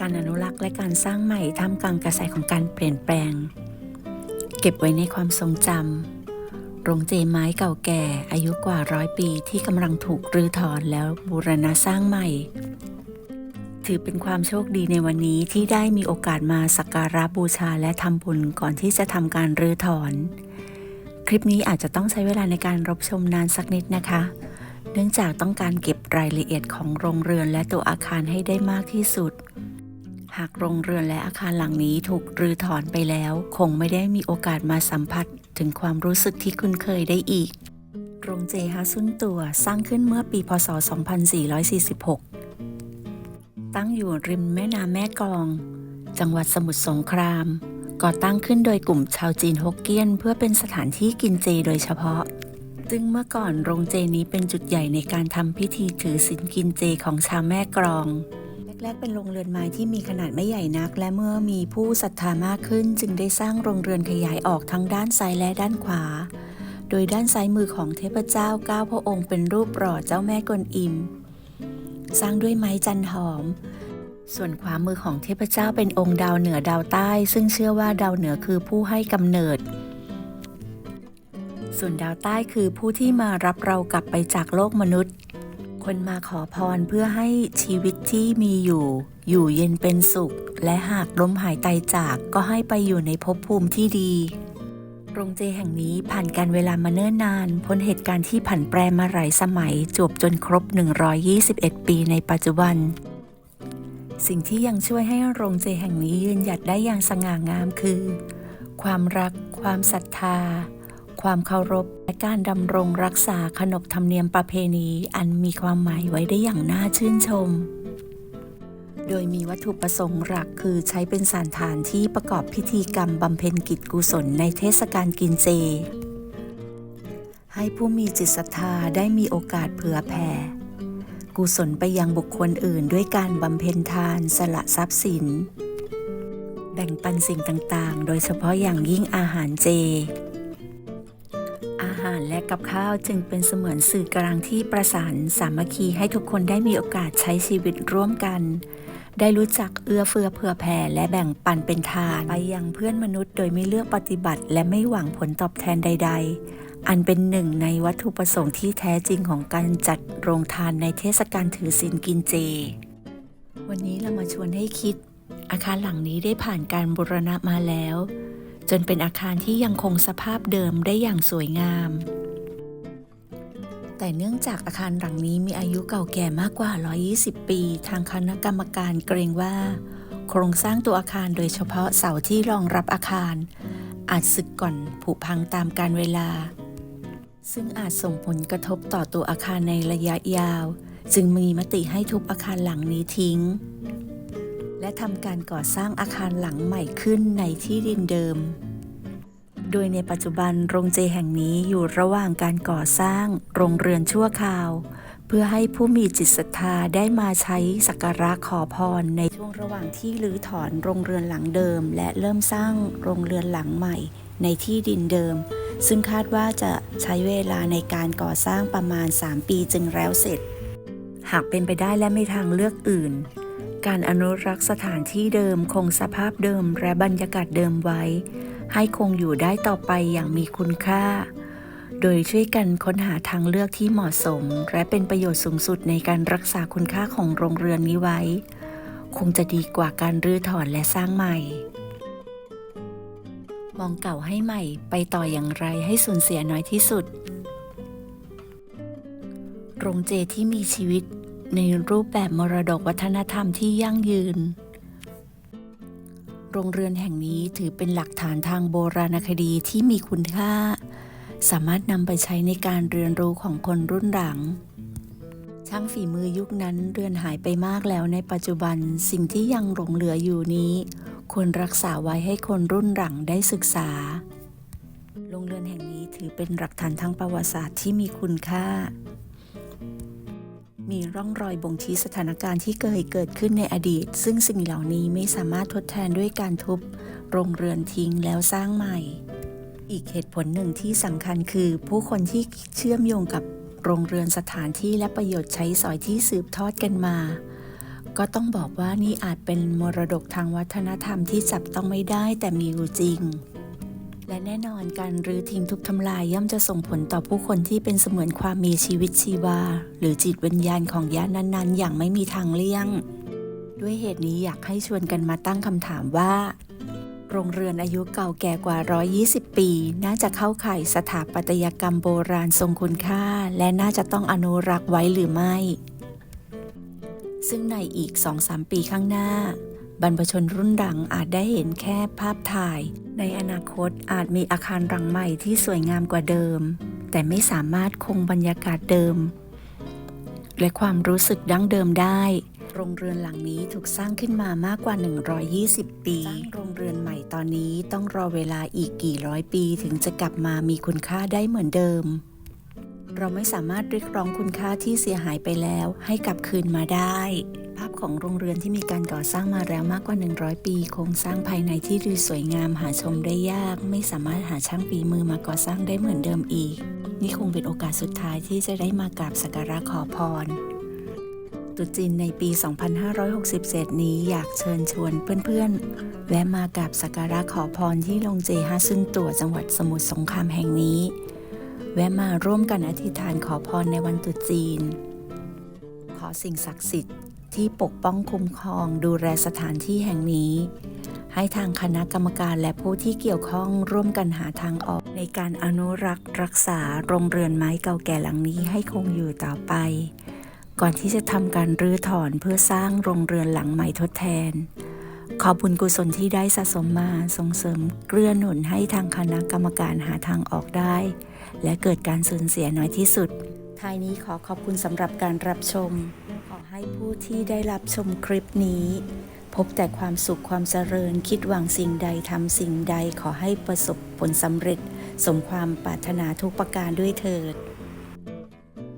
การอนุรักษ์และการสร้างใหม่ท่ามกลางกระแสของการเปลี่ยนแปลง เก็บไว้ในความทรงจำโรงเจไม้เก่าแก่อายุกว่าร้อยปีที่กำลังถูกรื้อถอนแล้วบูรณะสร้างใหม่ ถือเป็นความโชคดีในวันนี้ที่ได้มีโอกาสมาสักการะบูชาและทำบุญก่อนที่จะทำการรื้อถอน คลิปนี้อาจจะต้องใช้เวลาในการรับชมนานสักนิดนะคะ เนื่องจากต้องการเก็บรายละเอียดของโรงเรือนและตัวอาคารให้ได้มากที่สุด หากโรงเรือนและอาคารหลังนี้ถูกรื้อถอนไปแล้ว คงไม่ได้มีโอกาสมาสัมผัสถึงความรู้สึกที่คุ้นเคยได้อีก โรงเจฮาซุนตัวสร้างขึ้นเมื่อปีพศ 2446 ตั้งอยู่ริมแม่น้ำแม่กอง จังหวัดสมุทรสงคราม ก่อตั้งขึ้นโดยกลุ่มชาวจีนฮกเกี้ยน เพื่อเป็นสถานที่กินเจโดยเฉพาะ ซึ่งเมื่อก่อนโรงเจนี้เป็นจุดใหญ่ในการทำพิธีถือศีลกินเจของชาวแม่กรอง แรกๆเป็นโรงเรือนไม้ที่มีขนาดไม่ใหญ่นัก และเมื่อมีผู้ศรัทธามากขึ้น จึงได้สร้างโรงเรือนขยายออกทั้งด้านซ้ายและด้านขวา โดยด้านซ้ายมือของเทพเจ้าเก้าพระองค์เป็นรูปหล่อเจ้าแม่กวนอิม สร้างด้วยไม้จันหอมส่วนขวามือของเทพเจ้าเป็นองค์ดาวเหนือดาวใต้ ซึ่งเชื่อว่าดาวเหนือคือผู้ให้กำเนิด ส่วนดาวใต้คือผู้ที่มารับเรากลับไปจากโลกมนุษย์ คนมาขอพรเพื่อให้ชีวิตที่มีอยู่ อยู่เย็นเป็นสุข และหากล้มหายตายจากก็ให้ไปอยู่ในภพภูมิที่ดีโรงเจแห่งนี้ผ่านการเวลามาเนิ่นนานพ้นเหตุการณ์ที่ผันแปรมาหลายสมัยจบจนครบ 121 ปีในปัจจุบัน สิ่งที่ยังช่วยให้โรงเจแห่งนี้ยืนหยัดได้อย่างสง่างามคือ ความรัก ความศรัทธา ความเคารพ และการดำรงรักษาขนบธรรมเนียมประเพณีอันมีความหมายไว้ได้อย่างน่าชื่นชม โดยมีวัตถุประสงค์หลักคือใช้เป็นสถานที่ประกอบพิธีกรรมบำเพ็ญกิจกุศลในเทศกาลกินเจ ให้ผู้มีจิตศรัทธาได้มีโอกาสเผื่อแผ่กุศลไปยังบุคคลอื่นด้วยการบำเพ็ญทานสละทรัพย์สิน แบ่งปันสิ่งต่างๆ โดยเฉพาะอย่างยิ่งอาหารเจารและกับข้าวจึงเป็นเสมือนสื่อกลางที่ประสานสามัคคีให้ทุกคนได้มีโอกาสใช้ชีวิตร่วมกัน ได้รู้จักเอื้อเฟื้อเผื่อแผ่และแบ่งปันเป็นทานไปยังเพื่อนมนุษย์โดยไม่เลือกปฏิบัติ และไม่หวังผลตอบแทนใด ๆอันเป็นหนึ่งในวัตถุประสงค์ที่แท้จริงของการจัดโรงทานในเทศกาลถือศีลกินเจ วันนี้เรามาชวนให้คิด อาคารหลังนี้ได้ผ่านการบูรณะมาแล้ว จนเป็นอาคารที่ยังคงสภาพเดิมได้อย่างสวยงาม แต่เนื่องจากอาคารหลังนี้มีอายุเก่าแก่มากกว่า 120 ปี ทางคณะกรรมการเกรงว่า โครงสร้างตัวอาคารโดยเฉพาะเสาที่รองรับอาคาร อาจสึกก่อนผุพังตามกาลเวลา ซึ่งอาจส่งผลกระทบต่อตัวอาคารในระยะยาว จึงมีมติให้ทุบอาคารหลังนี้ทิ้ง และทำการก่อสร้างอาคารหลังใหม่ขึ้นในที่ดินเดิม โดยในปัจจุบันโรงเจแห่งนี้อยู่ระหว่างการก่อสร้างโรงเรือนชั่วคราว เพื่อให้ผู้มีจิตศรัทธาได้มาใช้สักการะขอพรในช่วงระหว่างที่รื้อถอนโรงเรือนหลังเดิม และเริ่มสร้างโรงเรือนหลังใหม่ในที่ดินเดิม ซึ่งคาดว่าจะใช้เวลาในการก่อสร้างประมาณ 3 ปีจึงแล้วเสร็จ หากเป็นไปได้และไม่ทางเลือกอื่น การอนุรักษ์สถานที่เดิมคงสภาพเดิมและบรรยากาศเดิมไว้ ให้คงอยู่ได้ต่อไปอย่างมีคุณค่า โดยช่วยกันค้นหาทางเลือกที่เหมาะสม และเป็นประโยชน์สูงสุดในการรักษาคุณค่าของโรงเรือนนี้ไว้ คงจะดีกว่าการรื้อถอนและสร้างใหม่ มองเก่าให้ใหม่ไปต่ออย่างไรให้สูญเสียน้อยที่สุด โรงเจที่มีชีวิต ในรูปแบบมรดกวัฒนธรรมที่ยั่งยืน โรงเรือนแห่งนี้ถือเป็นหลักฐานทางโบราณคดีที่มีคุณค่า สามารถนำไปใช้ในการเรียนรู้ของคนรุ่นหลัง ช่างฝีมือยุคนั้นเรือนหายไปมากแล้วในปัจจุบันสิ่งที่ยังหลงเหลืออยู่นี้ ควรรักษาไว้ให้คนรุ่นหลังได้ศึกษา โรงเรือนแห่งนี้ถือเป็นหลักฐานทางประวัติศาสตร์ที่มีคุณค่า มีร่องรอยบ่งชี้สถานการณ์ที่เคยเกิดขึ้นในอดีต ซึ่งสิ่งเหล่านี้ไม่สามารถทดแทนด้วยการทุบ โรงเรือนทิ้งแล้วสร้างใหม่ อีกเหตุผลหนึ่งที่สำคัญคือ ผู้คนที่เชื่อมโยงกับโรงเรือนสถานที่และประโยชน์ใช้สอยที่สืบทอดกันมา ก็ต้องบอกว่านี่อาจเป็นมรดกทางวัฒนธรรมที่จับต้องไม่ได้แต่มีอยู่จริง และแน่นอนการรื้อทิ้งทุบทำลายย่อมจะส่งผลต่อผู้คนที่เป็นเสมือนความมีชีวิตชีวา หรือจิตวิญญาณของย่านนั้นๆ อย่างไม่มีทางเลี่ยง ด้วยเหตุนี้อยากให้ชวนกันมาตั้งคำถามว่า โรงเรือนอายุเก่าแก่กว่า 120 ปี น่าจะเข้าข่ายสถาปัตยกรรมโบราณทรงคุณค่า และน่าจะต้องอนุรักษ์ไว้หรือไม่ ซึ่งในอีก 2-3 ปีข้างหน้า บรรพชนรุ่นหลังอาจได้เห็นแค่ภาพถ่าย ในอนาคตอาจมีอาคารหลังใหม่ที่สวยงามกว่าเดิม แต่ไม่สามารถคงบรรยากาศเดิม และความรู้สึกดั้งเดิมได้โรงเรือนหลังนี้ถูกสร้างขึ้นมามากกว่า 120 ปี สร้างโรงเรือนใหม่ตอนนี้ต้องรอเวลาอีกกี่ร้อยปีถึงจะกลับมามีคุณค่าได้เหมือนเดิม เราไม่สามารถเรียกร้องคุณค่าที่เสียหายไปแล้วให้กลับคืนมาได้ ของโรงเรือนที่มีการก่อสร้างมาแล้วมากกว่า 100 ปี โครงสร้างภายในที่ดูสวยงามหาชมได้ยาก ไม่สามารถหาช่างปีมือมาก่อสร้างได้เหมือนเดิมอีก นี่คงเป็นโอกาสสุดท้ายที่จะได้มากราบสักการะขอพรตุจีนในปี 2567 นี้อยากเชิญชวนเพื่อนๆและมากราบสักการะขอพรที่โรงเจฮาซึนตัวจังหวัดสมุทรสงครามแห่งนี้ แวะมาร่วมกันอธิษฐานขอพรในวันตุจีน ขอสิ่งศักดิ์สิทธิ์ ที่ปกป้องคุ้มครองดูแลสถานที่แห่งนี้ ให้ทางคณะกรรมการและผู้ที่เกี่ยวข้องร่วมกันหาทางออก ในการอนุรักษ์ รักษาโรงเรือนไม้เก่าแก่หลังนี้ให้คงอยู่ต่อไป ก่อนที่จะทำการรื้อถอนเพื่อสร้างโรงเรือนหลังใหม่ทดแทน ขอบุญกุศลที่ได้สะสมมาส่งเสริมเกื้อหนุนให้ทางคณะกรรมการหาทางออกได้ และเกิดการสูญเสียน้อยที่สุดท้ายนี้ขอขอบคุณสำหรับการรับชม ให้ผู้ที่ได้รับชมคลิปนี้ พบแต่ความสุขความเจริญคิดหวังสิ่งใดทำสิ่งใดขอให้ประสบผลสำเร็จ สมความปรารถนาทุกประการด้วยเถิด